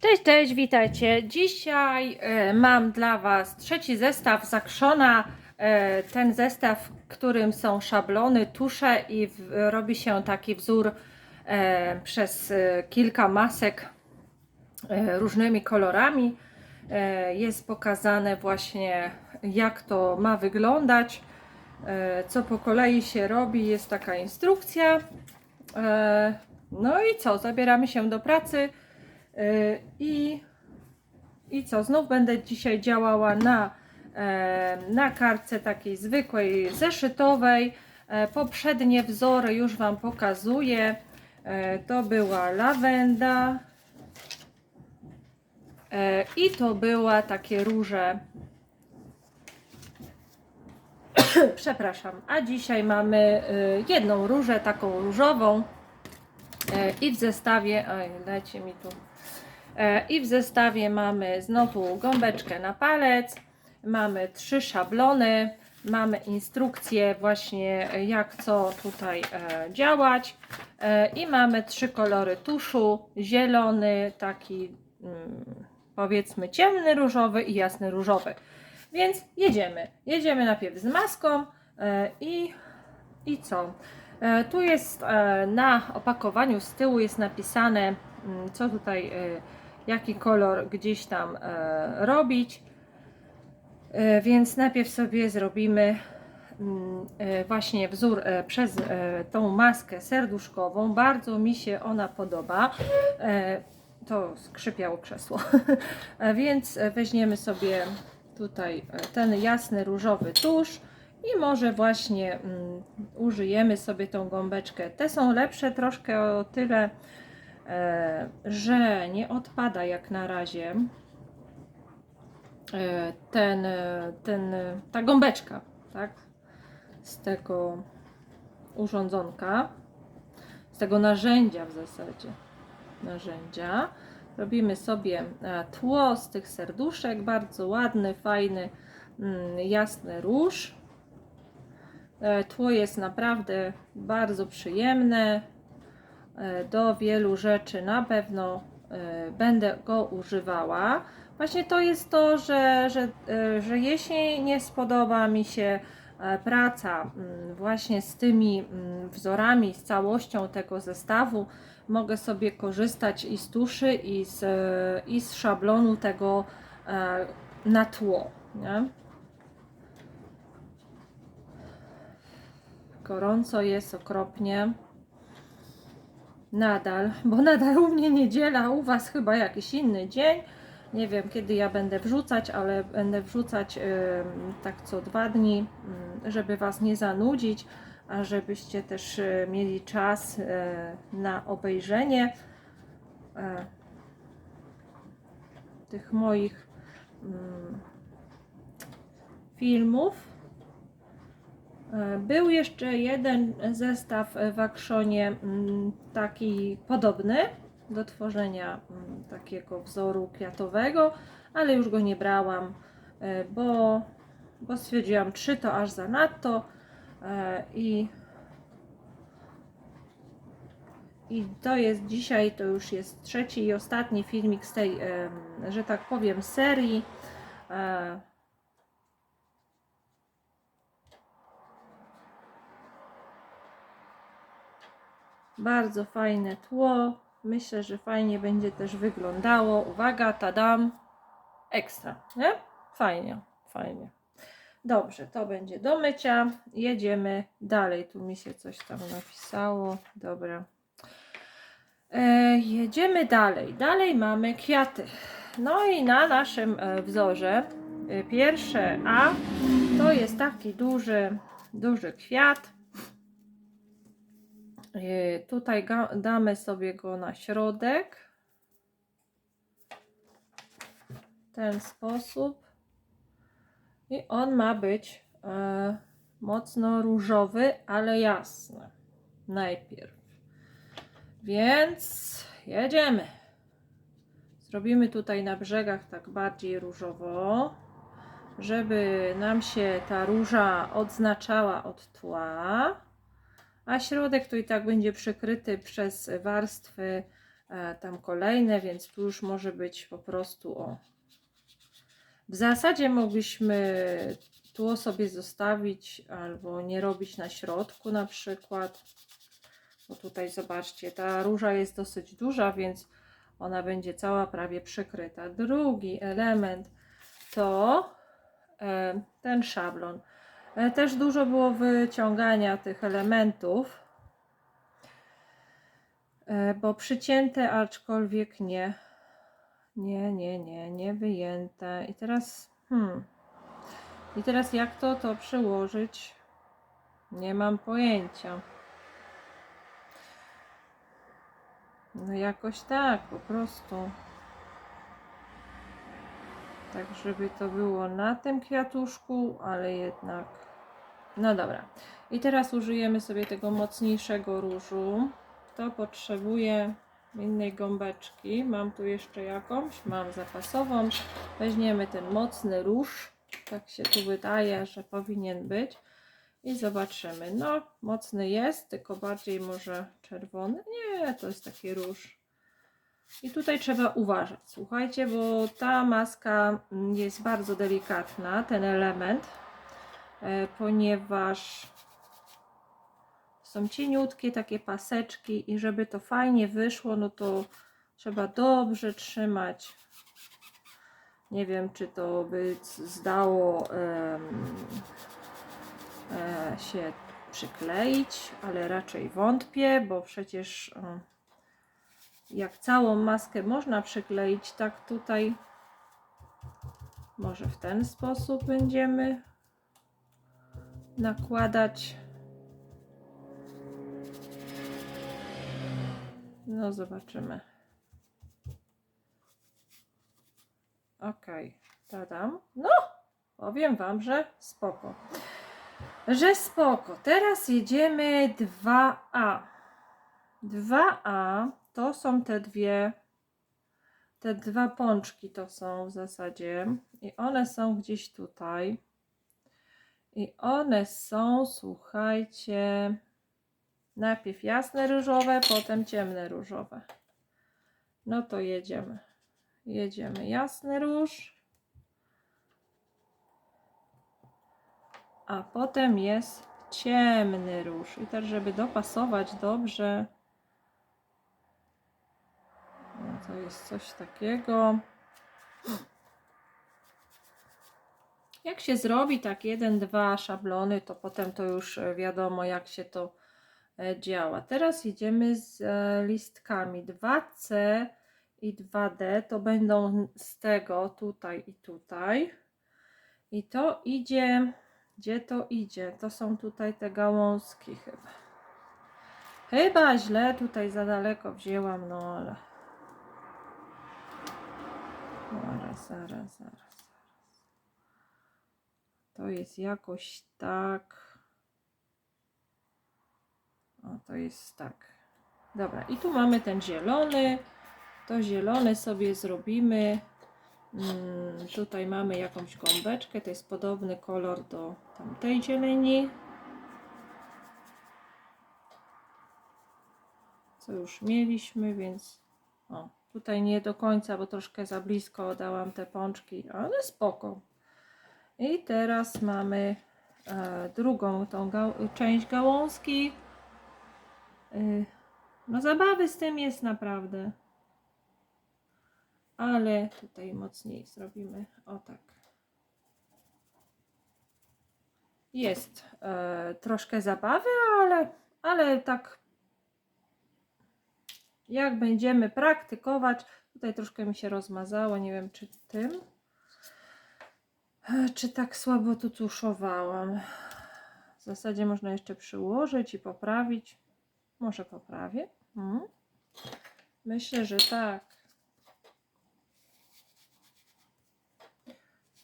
Cześć, cześć, witajcie. Dzisiaj e, mam dla Was trzeci zestaw Zakrzona. E, ten zestaw, w którym są szablony, tusze i w, robi się taki wzór e, przez kilka masek różnymi kolorami. Jest pokazane właśnie jak to ma wyglądać, co po kolei się robi. Jest taka instrukcja. No i co, zabieramy się do pracy. Yy, I, I co? Znów będę dzisiaj działała na, e, na kartce takiej zwykłej zeszytowej. E, Poprzednie wzory już Wam pokazuję. E, To była lawenda. I to była takie róże. Przepraszam. A dzisiaj mamy y, jedną różę, taką różową. I w zestawie, oj, dajcie mi tu. E, I w zestawie mamy znowu gąbeczkę na palec, mamy trzy szablony, mamy instrukcję właśnie jak co tutaj e, działać e, i mamy trzy kolory tuszu, zielony, taki mm, powiedzmy ciemny różowy i jasny różowy. Więc jedziemy. Jedziemy najpierw z maską i, i co? Tu jest na opakowaniu z tyłu jest napisane, mm, co tutaj, jaki kolor gdzieś tam e, robić. E, Więc najpierw sobie zrobimy mm, e, właśnie wzór przez tą maskę serduszkową. Bardzo mi się ona podoba. To skrzypiało krzesło. Więc weźmiemy sobie tutaj ten jasny różowy tusz i może właśnie mm, użyjemy sobie tą gąbeczkę. Te są lepsze troszkę o tyle, że nie odpada jak na razie e, ten, e, ten, e, ta gąbeczka, tak? Z tego urządzonka, z tego narzędzia w zasadzie. Narzędzia. Robimy sobie e, tło z tych serduszek, bardzo ładny, fajny, mm, jasny róż. E, Tło jest naprawdę bardzo przyjemne. E, Do wielu rzeczy na pewno e, będę go używała. Właśnie to jest to, że, że, e, że jeśli nie spodoba mi się praca mm, właśnie z tymi mm, wzorami, z całością tego zestawu, mogę sobie korzystać i z tuszy, i z, i z szablonu tego na tło. Nie? Gorąco jest okropnie. Nadal, bo nadal u mnie niedziela, u Was chyba jakiś inny dzień. Nie wiem kiedy ja będę wrzucać, ale będę wrzucać tak co dwa dni, żeby Was nie zanudzić, a żebyście też y, mieli czas y, na obejrzenie y, tych moich filmów. E, Był jeszcze jeden zestaw w Akszonie, mm, taki podobny do tworzenia mm, takiego wzoru kwiatowego, ale już go nie brałam, e, bo, bo stwierdziłam, trzy to aż za nadto e, i i to jest dzisiaj, to już jest trzeci i ostatni filmik z tej, że tak powiem, serii. Bardzo fajne tło. Myślę, że fajnie będzie też wyglądało. Uwaga, tadam. Ekstra, nie? Fajnie, fajnie. Dobrze, to będzie do mycia. Jedziemy dalej. Tu mi się coś tam napisało. Dobra. E, jedziemy dalej. Dalej mamy kwiaty. No i na naszym e, wzorze e, pierwsze A to jest taki duży, duży kwiat. E, Tutaj damy sobie go na środek. W ten sposób. I on ma być e, mocno różowy, ale jasny. Najpierw. Więc jedziemy. Zrobimy tutaj na brzegach tak bardziej różowo, żeby nam się ta róża odznaczała od tła a środek to i tak będzie przykryty przez warstwy e, tam kolejne, więc tu już może być po prostu o. W zasadzie mogliśmy tu sobie zostawić albo nie robić na środku na przykład. Bo tutaj zobaczcie, ta róża jest dosyć duża, więc ona będzie cała prawie przykryta. Drugi element to e, ten szablon. E, Też dużo było wyciągania tych elementów, e, bo przycięte, aczkolwiek nie. Nie, nie, nie, nie wyjęte. I teraz, hmm. I teraz jak to to przełożyć? Nie mam pojęcia. No jakoś tak, po prostu. Tak, żeby to było na tym kwiatuszku, ale jednak. No dobra. I teraz użyjemy sobie tego mocniejszego różu. To potrzebuję innej gąbeczki. Mam tu jeszcze jakąś, mam zapasową. Weźmiemy ten mocny róż. Tak się tu wydaje, że powinien być. I zobaczymy. No, mocny jest, tylko bardziej może czerwony. Nie, to jest taki róż. I tutaj trzeba uważać, słuchajcie, bo ta maska jest bardzo delikatna, ten element, ponieważ są cieniutkie takie paseczki i żeby to fajnie wyszło, no to trzeba dobrze trzymać. Nie wiem, czy to by zdało em, e, się przykleić, ale raczej wątpię, bo przecież em, jak całą maskę można przykleić, tak tutaj może w ten sposób będziemy nakładać. No, zobaczymy. Ok, tadam. No, powiem Wam, że spoko. Że spoko. Teraz jedziemy 2A. 2A to są te dwie, te dwa pączki to są w zasadzie i one są gdzieś tutaj. I one są, słuchajcie, najpierw jasne różowe, potem ciemne różowe. No to jedziemy. Jedziemy jasny róż. A potem jest ciemny róż. I też, żeby dopasować dobrze, no to jest coś takiego. Jak się zrobi tak jeden, dwa szablony, to potem to już e, wiadomo, jak się to e, działa. Teraz jedziemy z e, listkami 2C i 2D. To będą z tego tutaj i tutaj. I to idzie, gdzie to idzie? To są tutaj te gałązki chyba. Chyba źle tutaj za daleko wzięłam, no ale. Zaraz, zaraz, zaraz. To jest jakoś tak. O, to jest tak. Dobra, i tu mamy ten zielony. To zielony sobie zrobimy. Mm, tutaj mamy jakąś gąbeczkę. To jest podobny kolor do tamtej zieleni. Co już mieliśmy, więc o, tutaj nie do końca, bo troszkę za blisko dałam te pączki, ale spoko. I teraz mamy e, drugą tą część gałązki. Y, no zabawy z tym jest naprawdę. Ale tutaj mocniej zrobimy. O tak. Jest e, troszkę zabawy, ale, ale tak jak będziemy praktykować, tutaj troszkę mi się rozmazało, nie wiem czy tym, e, czy tak słabo tu tuszowałam. W zasadzie można jeszcze przyłożyć i poprawić. Może poprawię? Mhm. Myślę, że tak.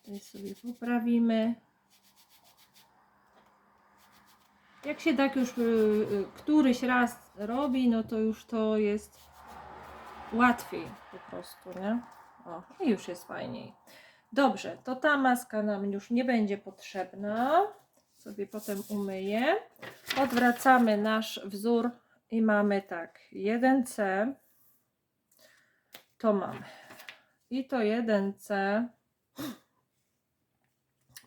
Tutaj sobie poprawimy. Jak się tak już y, y, któryś raz robi, no to już to jest łatwiej po prostu, nie? O, i już jest fajniej. Dobrze, to ta maska nam już nie będzie potrzebna. Sobie potem umyję. Odwracamy nasz wzór i mamy tak, 1C, to mamy. I to 1C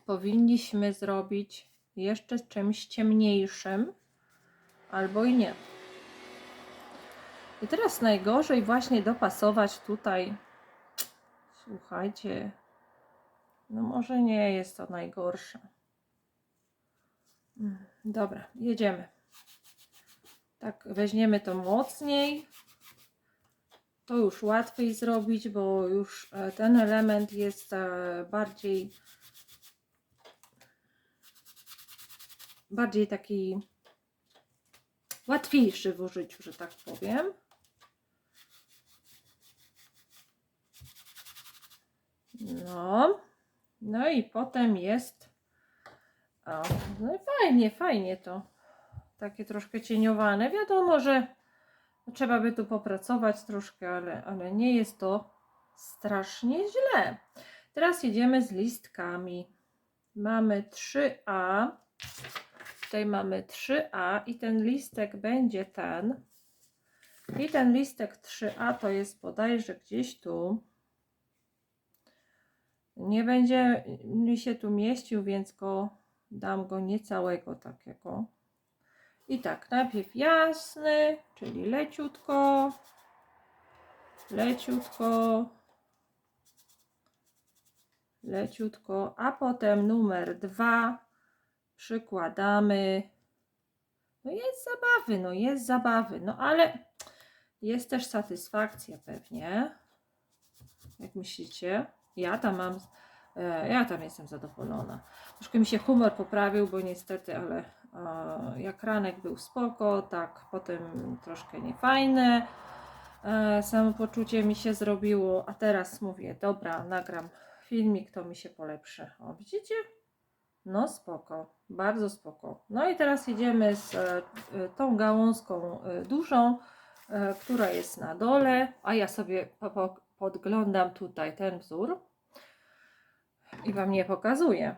powinniśmy zrobić jeszcze czymś ciemniejszym, albo i nie. I teraz najgorzej właśnie dopasować tutaj. Słuchajcie, no może nie jest to najgorsze. Mm, Dobra, jedziemy. Tak, weźmiemy to mocniej. To już łatwiej zrobić, bo już e, ten element jest e, bardziej bardziej taki łatwiejszy w użyciu, że tak powiem. No, no i potem jest. O, no i fajnie, fajnie to. Takie troszkę cieniowane. Wiadomo, że trzeba by tu popracować troszkę, ale, ale nie jest to strasznie źle. Teraz jedziemy z listkami. Mamy 3A. Tutaj mamy 3A i ten listek będzie ten. I ten listek 3A to jest bodajże gdzieś tu. Nie będzie mi się tu mieścił, więc go dam go nie całego takiego. I tak, najpierw jasny, czyli leciutko, leciutko, leciutko, a potem numer dwa przykładamy. No jest zabawy, no jest zabawy, no ale jest też satysfakcja pewnie. Jak myślicie? Ja tam mam, e, ja tam jestem zadowolona. Troszkę mi się humor poprawił, bo niestety, ale e, jak ranek był spoko, tak potem troszkę niefajne. E, samopoczucie mi się zrobiło, a teraz mówię, dobra, nagram filmik, to mi się polepszy. O, widzicie? No spoko, bardzo spoko. No i teraz jedziemy z tą gałązką dużą, która jest na dole, a ja sobie po, po, podglądam tutaj ten wzór i Wam nie pokazuję.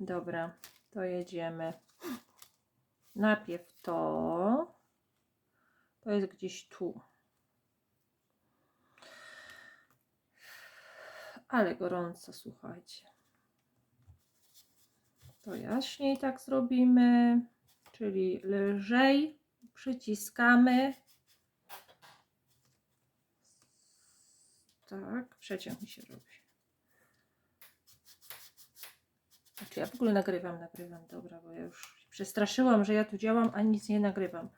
Dobra, to jedziemy. Najpierw to. To jest gdzieś tu. Ale gorąco, słuchajcie. To jaśniej tak zrobimy, czyli lżej przyciskamy. Tak, przeciąg mi się robi. Znaczy ja w ogóle nagrywam, nagrywam, dobra, bo ja już się przestraszyłam, że ja tu działam, a nic nie nagrywam.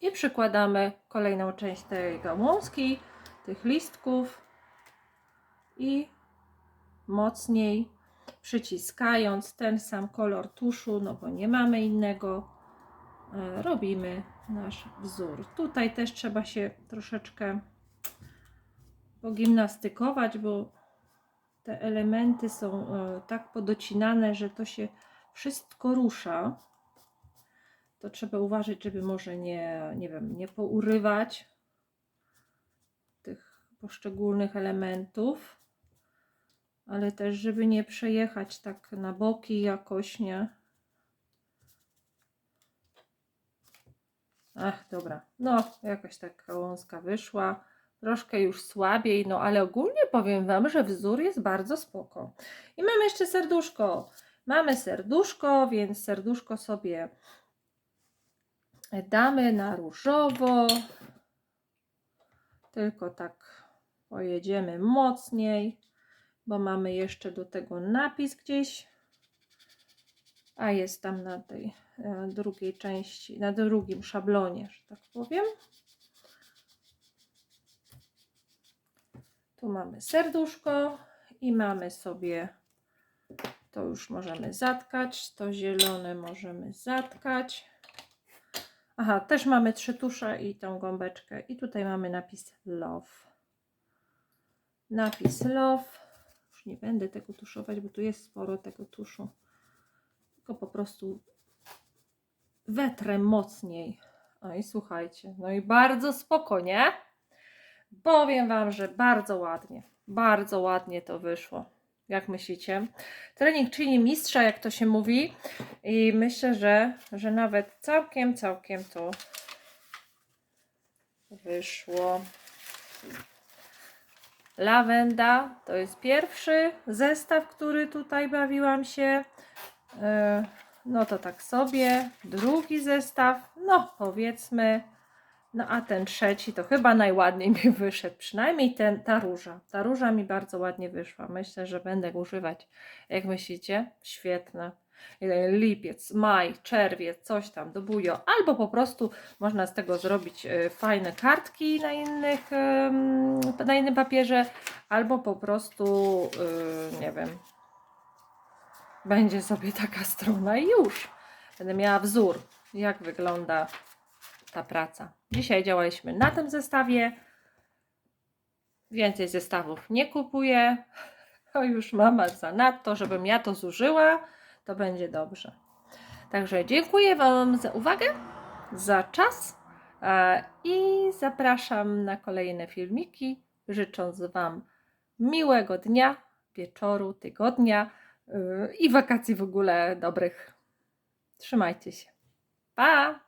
I przykładamy kolejną część tej gałązki, tych listków i mocniej przyciskając ten sam kolor tuszu, no bo nie mamy innego, e, robimy nasz wzór. Tutaj też trzeba się troszeczkę pogimnastykować, bo te elementy są e, tak podocinane, że to się wszystko rusza. To trzeba uważać, żeby może nie, nie wiem, nie pourywać tych poszczególnych elementów ale też, żeby nie przejechać tak na boki jakoś, nie? Ach, dobra. No, jakaś taka gałązka wyszła. Troszkę już słabiej, no ale ogólnie powiem Wam, że wzór jest bardzo spoko. I mamy jeszcze serduszko. Mamy serduszko, więc serduszko sobie damy na różowo. Tylko tak pojedziemy mocniej bo mamy jeszcze do tego napis gdzieś, a jest tam na tej e, drugiej części, na drugim szablonie, że tak powiem. Tu mamy serduszko i mamy sobie, to już możemy zatkać, to zielone możemy zatkać. Aha, też mamy trzy tusze i tą gąbeczkę i tutaj mamy napis love. Napis love nie będę tego tuszować, bo tu jest sporo tego tuszu. Tylko po prostu wetrę mocniej. No i słuchajcie, no i bardzo spoko, nie? Powiem Wam, że bardzo ładnie, bardzo ładnie to wyszło. Jak myślicie? Trening czyni mistrza, jak to się mówi. I myślę, że, że nawet całkiem, całkiem to wyszło. Lawenda to jest pierwszy zestaw, który tutaj bawiłam się. E, No to tak sobie. Drugi zestaw, no powiedzmy. No a ten trzeci to chyba najładniej mi wyszedł. Przynajmniej ten, ta róża. Ta róża mi bardzo ładnie wyszła. Myślę, że będę go używać. Jak myślicie? Świetne. E, Lipiec, maj, czerwiec, coś tam do bujo. Albo po prostu można z tego zrobić e, fajne kartki na innych, na innym papierze, albo po prostu, e, nie wiem, będzie sobie taka strona i już. Będę miała wzór, jak wygląda ta praca. Dzisiaj działaliśmy na tym zestawie. Więcej zestawów nie kupuję. To już mama za nadto, żebym ja to zużyła, to będzie dobrze. Także dziękuję Wam za uwagę, za czas e, i zapraszam na kolejne filmiki, życząc Wam miłego dnia, wieczoru, tygodnia yy, i wakacji w ogóle dobrych. Trzymajcie się. Pa!